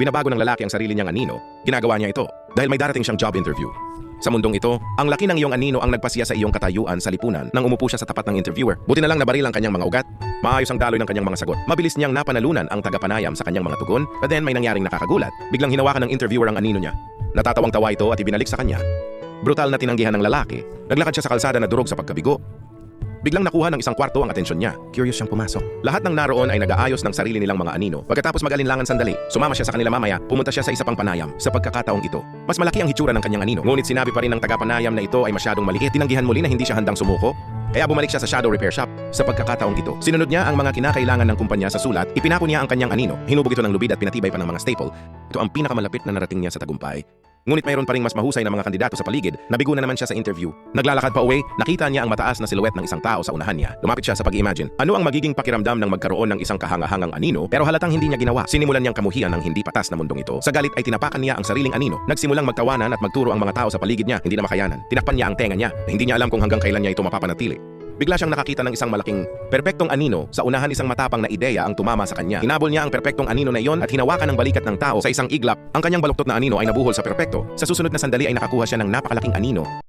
binabago ng lalaki ang sarili niyang anino, ginagawa niya ito dahil may darating siyang job interview. Sa mundong ito, ang laki ng iyong anino ang nagpasiya sa iyong katayuan sa lipunan nang umupo siya sa tapat ng interviewer. Buti na lang nabaril ang kanyang mga ugat. Maayos ang daloy ng kanyang mga sagot. Mabilis niyang napanalunan ang tagapanayam sa kanyang mga tugon, but then may nangyaring nakakagulat. Biglang hinawakan ng interviewer ang anino niya. Natatawang tawa ito at ibinalik sa kanya. Brutal na tinanggihan ng lalaki. Naglakad siya sa kalsada na durog sa pagkabigo. Biglang nakuha ng isang kwarto ang atensyon niya. Curious siyang pumasok. Lahat ng naroon ay nag-aayos ng sarili nilang mga anino. Pagkatapos mag-alinlangan sandali, sumama siya sa kanila mamaya, pumunta siya sa isa pang panayam. Sa pagkakataong ito, mas malaki ang hitsura ng kanyang anino. Ngunit sinabi pa rin ng tagapanayam na ito ay masyadong maliit. Tinanggihan muli na hindi siya handang sumuko. Kaya bumalik siya sa shadow repair shop. Sa pagkakataong ito, sinunod niya ang mga kinakailangan ng kumpanya sa sulat, ipinako niya ang kanyang anino, hinubog ito ng lubid at pinatibay pa ng mga staple. Ito ang pinakamalapit na narating niya sa tagumpay. Ngunit mayroon pa ring mas mahusay na mga kandidato sa paligid, nabigo na naman siya sa interview. Naglalakad pa uwi, nakita niya ang mataas na silhouette ng isang tao sa unahan niya. Lumapit siya sa pag-imagine. Ano ang magiging pakiramdam ng magkaroon ng isang kahangahangang anino pero halatang hindi niya ginawa. Sinimulan niyang kamuhian ng hindi patas na mundong ito. Sa galit ay tinapakan niya ang sariling anino. Nagsimulang magtawanan at magturo ang mga tao sa paligid niya, hindi na makayanan. Tinakpan niya ang tenga niya hindi niya alam kung hanggang kailan niya ito mapapanatili. Bigla siyang nakakita ng isang malaking perpektong anino sa unahan isang matapang na ideya ang tumama sa kanya. Hinabol niya ang perpektong anino na iyon at hinawakan ng balikat ng tao sa isang iglap. Ang kanyang baluktot na anino ay nabuhol sa perpekto. Sa susunod na sandali ay nakakuha siya ng napakalaking anino